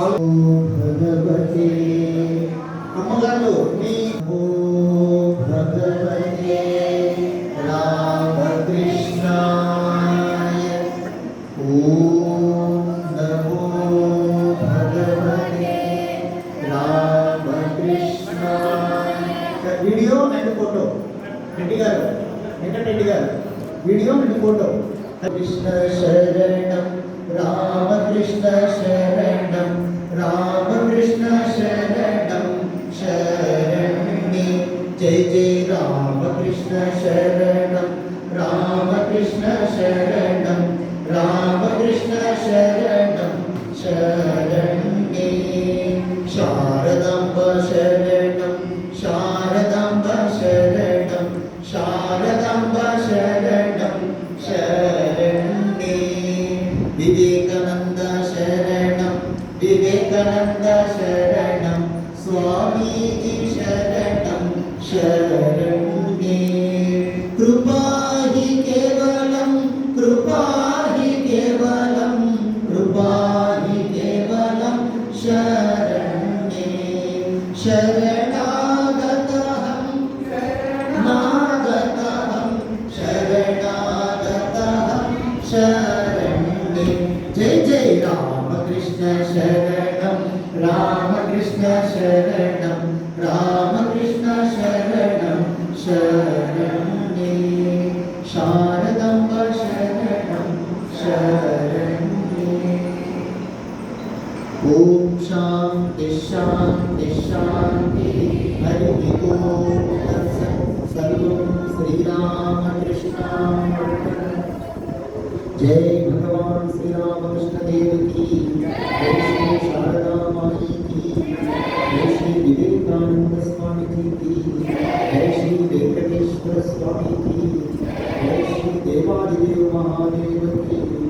భగవతే అమ్మగారు మీ ఓ భగవతే రామకృష్ణాయ. ఓం నమో భగవతే రామకృష్ణాయ. Video and photo. రెడ్డి గారు వెంకటరెడ్డి గారు? Video and photo. కృష్ణ శరణం. जय जय रामकृष्ण शरणं रामकृष्ण शरणं रामकृष्ण शरणं शरण्ये शारदाम्ब शरणं शारदाम्ब शरणं शारदाम्ब शरणं शरण्ये विवेकानन्द शरणं विवेकानन्द शरणं स्वामीति शरणं స్వామీజీ శరణం శరణి కృపా హి కేవలం కృపా హి కేవలం కృపా హి కేవలం శరణి శరణాగతహం శరణాగతహం శరణాగతహం శరణి జై జై రామకృష్ణ శరణం రామకృష్ణ శరణం రామకృష్ణ శరణం ओम शांति शांति शांति। हरि सर्वं श्रीरामकृष्णाम जय भगवान श्री जय श्री शारदा की जय श्री विवेकानंद की जय श्री वेंकटेश्वर स्वामी जय श्री देवादिदेव महादेव